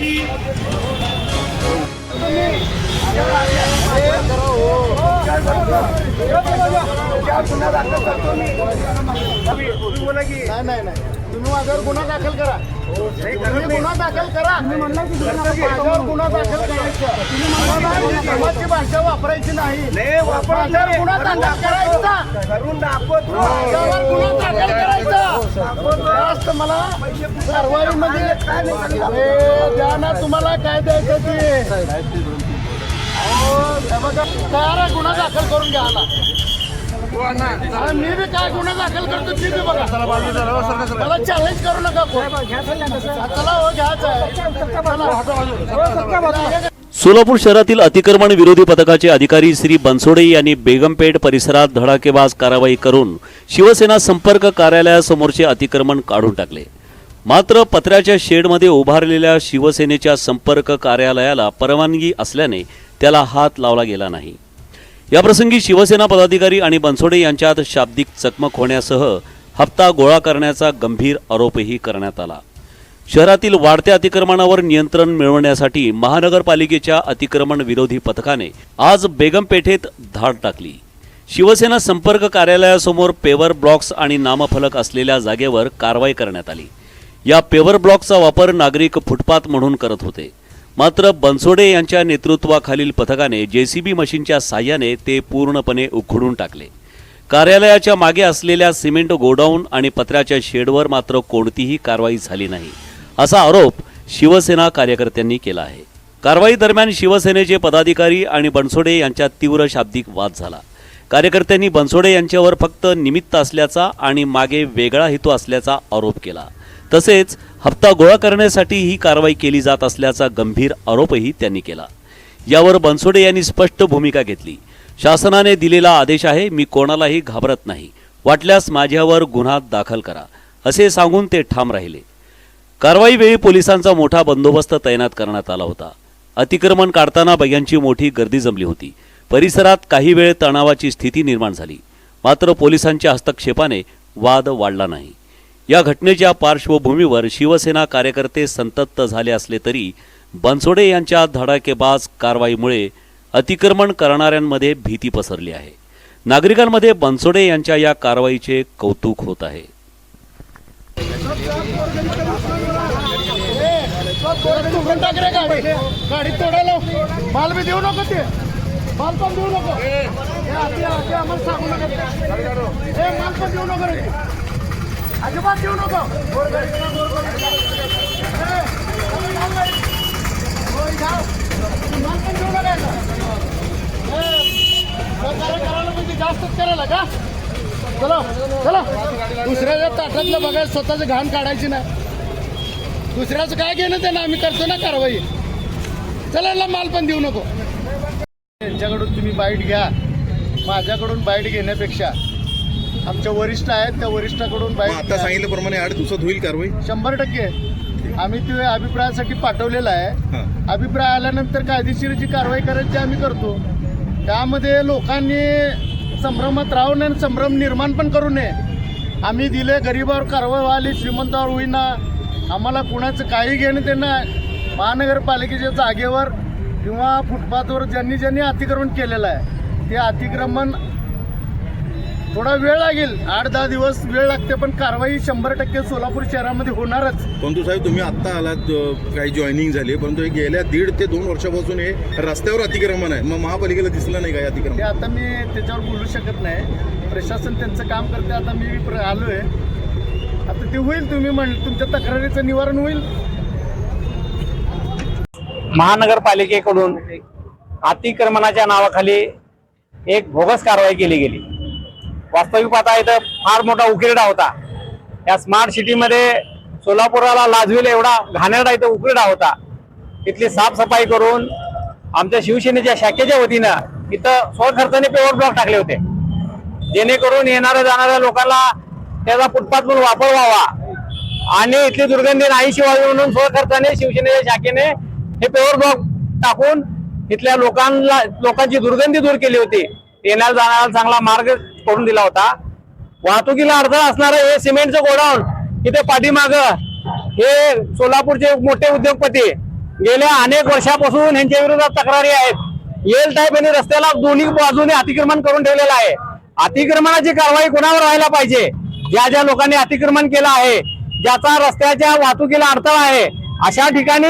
Lady. नाही नाही नाही तुम्ही माझ्यावर गुन्हा दाखल करा गुन्हा दाखल करा माझ्यावर गुन्हा दाखल करायचा मला भाषा वापरायची नाही गुन्हा दाखल करायचा माझ्यावर गुन्हा दाखल करायचा मला कारवाईमध्ये द्या ना तुम्हाला काय द्यायचं ते? हे गुन्हा दाखल करून घ्या आला अरे मी बी काय गुन्हा दाखल करतो ती बी बघा मला चॅलेंज करू नका. चला हो घ्यायचं. सोलापूर शहरातील अतिक्रमण विरोधी पथकाचे अधिकारी श्री बनसोडे यांनी बेगमपेठ परिसरात धडाकेबाज कारवाई करून शिवसेना संपर्क कार्यालयासमोरचे अतिक्रमण काढून टाकले मात्र पत्र्याच्या शेडमध्ये उभारलेल्या शिवसेनेच्या संपर्क कार्यालयाला परवानगी असल्याने त्याला हात लावला गेला नाही. याप्रसंगी शिवसेना पदाधिकारी आणि बनसोडे यांच्यात शाब्दिक चकमक होण्यासह हप्ता गोळा करण्याचा गंभीर आरोपही करण्यात आला. शहरातील वाढत्या अतिक्रमणावर नियंत्रण मिळवण्यासाठी महानगरपालिकेच्या अतिक्रमण विरोधी पथकाने आज बेगमपेठेत धाड टाकली. शिवसेना संपर्क कार्यालयासमोर पेवर ब्लॉक्स आणि नामफलक असलेल्या जागेवर कारवाई करण्यात आली. या पेवर ब्लॉकचा वापर नागरिक फुटपाथ म्हणून करत होते. मात्र बनसोडे यांच्या नेतृत्वाखालील पथकाने जेसीबी मशीनच्या साह्याने ते पूर्णपणे उखडून टाकले. कार्यालयाच्या मागे असलेल्या सिमेंट गोडाऊन आणि पत्र्याच्या शेडवर मात्र कोणतीही कारवाई झाली नाही असा आरोप शिवसेना कार्यकर्त्यांनी केला आहे. कारवाई दरम्यान शिवसेनेचे पदाधिकारी आणि बनसोडे यांच्यात तीव्र शाब्दिक वाद झाला. कार्यकर्त्यांनी बनसोडे यांच्यावर फक्त निमित्त असल्याचा आणि मागे वेगळा हेतू असल्याचा आरोप केला. तसेच हप्ता गोळा करण्यासाठी ही कारवाई केली जात असल्याचा गंभीर आरोपही त्यांनी केला. यावर बनसोडे यांनी स्पष्ट भूमिका घेतली. शासनाने दिलेला आदेश आहे मी कोणालाही घाबरत नाही. वाटल्यास माझ्यावर गुन्हा दाखल करा असे सांगून ते ठाम राहिले. कारवाईवेळी पोलिसांचा मोठा बंदोबस्त तैनात करण्यात आला होता. अतिक्रमण काढताना बग्यांची मोठी गर्दी जमली होती. परिसरात काही वेळ तणावाची स्थिती निर्माण झाली. मात्र पोलिसांच्या हस्तक्षेपाने वाद वाढला नाही. या घटनेच्या पार्श्वभूमीवर शिवसेना कार्यकर्ते संतप्त झाले असले तरी बनसोडे यांच्या धडाकेबाज कारवाईमुळे अतिक्रमण करणाऱ्यांमध्ये भीती पसरली आहे. नागरिकांमध्ये बनसोडे यांच्या या कारवाईचे कौतुक होत आहे. गाडी तोडायला माल बी देऊ नको ते माल पण देऊ नको आम्हाला सांगू नका माल पण देऊ नको अजिबात देऊ नको. जास्तच करायला का चला चला दुसऱ्याच्या ताटातलं बघायला स्वतःचं घाण काढायची नाही दुसऱ्याचं काय घेणं त्यानं आम्ही करतो ना कारवाई चला माल पण देऊ नको यांच्याकडून तुम्ही बाईट घ्या. माझ्याकडून बाईट घेण्यापेक्षा आमच्या वरिष्ठ आहेत त्या वरिष्ठाकडून बाईट आता. सांगितल्याप्रमाणे आठ दिवसात होईल कारवाई? शंभर टक्के. आम्ही ते अभिप्रायासाठी पाठवलेलं आहे. अभिप्राय आल्यानंतर कायदेशीर जी कारवाई करायची आम्ही करतो. त्यामध्ये लोकांनी संभ्रमात राहू नये संभ्रम निर्माण पण करू नये. आम्ही दिले गरिबावर कारवाई व्हाली श्रीमंतावर होईना. आम्हाला कुणाचं काही घेणं त्यांना महानगरपालिकेच्या जागेवर किंवा फुटपाथवर ज्यांनी ज्यांनी अतिक्रमण केलेलं आहे ते अतिक्रमण थोडा वेळ लागेल. आठ दहा दिवस वेळ लागते पण कारवाई शंभर टक्के सोलापूर शहरामध्ये होणारच. परंतु साहेब तुम्ही आत्ता आलात काही जॉईनिंग झाली परंतु हे गेल्या दीड ते दोन वर्षापासून हे रस्त्यावर अतिक्रमण आहे. मग महापालिकेला दिसलं नाही का हे ते अतिक्रमण आता मी त्याच्यावर बोलू शकत नाही. प्रशासन त्यांचं काम करते आता मी प्र- आलोय. आता ते होईल तुम्ही म्हण तुमच्या तक्रारीचं निवारण होईल. महानगरपालिकेकडून अतिक्रमणाच्या नावाखाली एक भोगस कारवाई केली गेली. वास्तविक पाहता इथं फार मोठा उकिरडा होता. या स्मार्ट सिटीमध्ये सोलापुराला लाजवेल एवढा घाणेरडा इथं उकिरडा होता. तिथली साफसफाई करून आमच्या शिवसेनेच्या शाखेच्या वतीनं इथं स्वखर्चाने पेवर ब्लॉक टाकले होते. जेणेकरून येणाऱ्या जाणाऱ्या लोकांना त्याचा फुटपाथ म्हणून वापर व्हावा आणि इथली दुर्गंधी नाहीशी व्हावी म्हणून स्वखर्चाने शिवसेनेच्या शाखेने हे पेवर ब्लॉक टाकून इथल्या लोकांना लोकांची दुर्गंधी दूर केली होती. येणाऱ्या जाणाऱ्याला चांगला मार्ग करून दिला होता. वाहतुकीला अडथळा असणारं हे सिमेंटचं गोडाऊन इथे पाठीमाग. हे सोलापूरचे मोठे उद्योगपती गेल्या अनेक वर्षापासून यांच्या विरोधात तक्रारी आहेत. येल टाईप यांनी रस्त्याला दोन्ही बाजूने अतिक्रमण करून ठेवलेलं आहे. अतिक्रमणाची कारवाई कोणावर व्हायला पाहिजे? ज्या ज्या लोकांनी अतिक्रमण केलं आहे ज्याचा रस्त्याच्या वाहतुकीला अडथळा आहे अशा ठिकाणी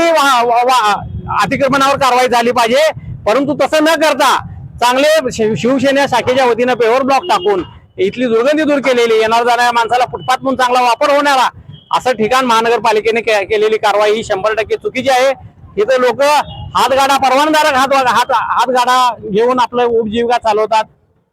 अतिक्रमणावर कारवाई झाली पाहिजे. परंतु तसं न करता चांगले शिव- शिवसेना शाखेच्या वतीनं पेवर ब्लॉक टाकून इथली दुर्गंधी दूर केलेली येणार जाणाऱ्या माणसाला फुटपाथ म्हणून चांगला वापर होणारा असं ठिकाण महानगरपालिकेने के- केलेली कारवाई ही शंभर टक्के चुकीची आहे. इथं लोक हातगाडा परवानदारक हात हात हातगाडा घेऊन आपलं उपजीविका चालवतात.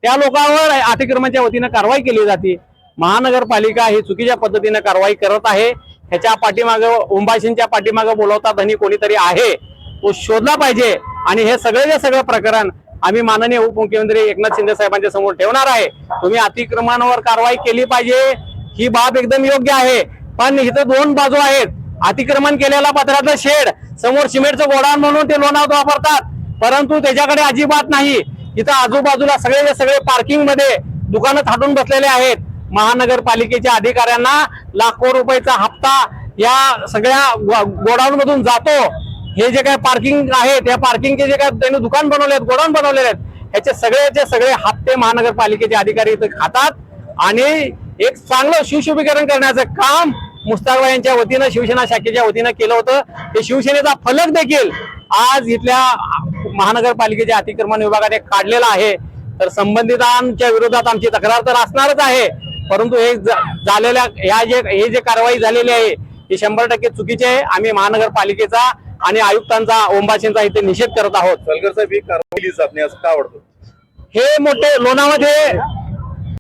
त्या लोकांवर अतिक्रमणाच्या वतीनं कारवाई केली जाते. महानगरपालिका ही चुकीच्या पद्धतीने कारवाई करत आहे. ह्याच्या पाठीमागं उंबाशींच्या पाठीमागं बोलवतात आणि कोणीतरी आहे. तो शोधला पाहिजे. आणि हे सगळे जे सगळं प्रकरण आम्ही माननीय उपमुख्यमंत्री एकनाथ शिंदे साहेबांच्या समोर ठेवणार आहे. तुम्ही अतिक्रमणावर कारवाई केली पाहिजे. ही बाब एकदम योग्य आहे. पण इथं दोन बाजू आहेत. अतिक्रमण केलेला पत्राचा शेड समोर सिमेंटचं गोडाऊन म्हणून ते लोणावत वापरतात. परंतु त्याच्याकडे अजिबात नाही. इथं आजूबाजूला सगळे सगळे पार्किंगमध्ये दुकानं थाटून बसलेले आहेत. महानगरपालिकेच्या अधिकाऱ्यांना लाखो रुपयाचा हप्ता या सगळ्या गोडाऊन मधून जातो. हे जे काय पार्किंग आहे त्या पार्किंगचे जे काय त्यांनी दुकान बनवले आहेत गोडाऊन बनवलेले आहेत ह्याचे सगळ्याचे सगळे हप्ते महानगरपालिकेचे अधिकारी इथं खातात. आणि एक चांगलं शिवशुभीकरण करण्याचं काम मुस्ताकबा यांच्या वतीनं शिवसेना शाखेच्या वतीनं केलं होतं. ते शिवसेनेचा फलक देखील आज इथल्या महानगरपालिकेच्या अतिक्रमण विभागाने काढलेला आहे. तर संबंधितांच्या विरोधात आमची तक्रार तर असणारच आहे. परंतु हे झालेल्या ह्या जे हे जे कारवाई झालेली आहे ही शंभर टक्के चुकीची आहे. आम्ही महानगरपालिकेचा आणि आयुक्तांचा ओंबाशींचा इथे निषेध करत आहोत. सलगर साहेब ही कारवाई केली जात नाही असं का वाटतं हे मोठे लोणामध्ये